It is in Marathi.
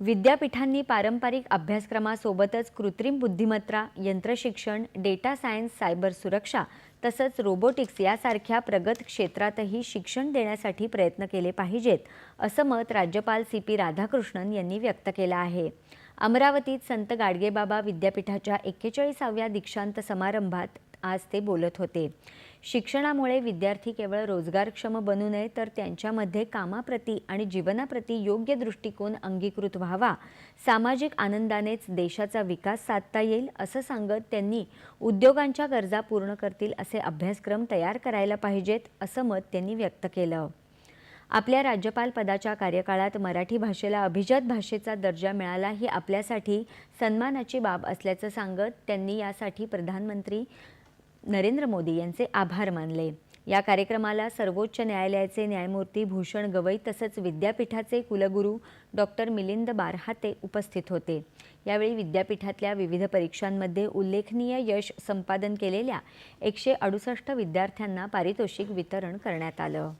विद्यापीठांनी पारंपरिक अभ्यासक्रमासोबतच कृत्रिम बुद्धिमत्ता यंत्रशिक्षण डेटा सायन्स सायबर सुरक्षा तसंच रोबोटिक्स यासारख्या प्रगत क्षेत्रातही शिक्षण देण्यासाठी प्रयत्न केले पाहिजेत असं मत राज्यपाल सी पी राधाकृष्णन यांनी व्यक्त केलं आहे. अमरावतीत संत गाडगेबाबा विद्यापीठाच्या एक्केचाळीसाव्या दीक्षांत समारंभात आज ते बोलत होते. शिक्षणामुळे विद्यार्थी केवळ रोजगारक्षम बनू नये तर त्यांच्यामध्ये कामाप्रती आणि जीवनाप्रती योग्य दृष्टिकोन अंगीकृत व्हावा. सामाजिक आनंदानेच देशाचा विकास साधता येईल असं सांगत त्यांनी उद्योगांच्या गरजा पूर्ण करतील असे अभ्यासक्रम तयार करायला पाहिजेत असं मत त्यांनी व्यक्त केलं. आपल्या राज्यपाल पदाच्या कार्यकाळात मराठी भाषेला अभिजात भाषेचा दर्जा मिळाला ही आपल्यासाठी सन्मानाची बाब असल्याचं सांगत त्यांनी यासाठी प्रधानमंत्री नरेंद्र मोदी यांचे आभार मानले. या कार्यक्रमाला सर्वोच्च न्यायालयाचे न्यायमूर्ती भूषण गवई तसंच विद्यापीठाचे कुलगुरू डॉक्टर मिलिंद बारहाते उपस्थित होते. यावेळी विद्यापीठातल्या विविध परीक्षांमध्ये उल्लेखनीय यश संपादन केलेल्या एकशे अडुसष्ट विद्यार्थ्यांना पारितोषिक वितरण करण्यात आलं.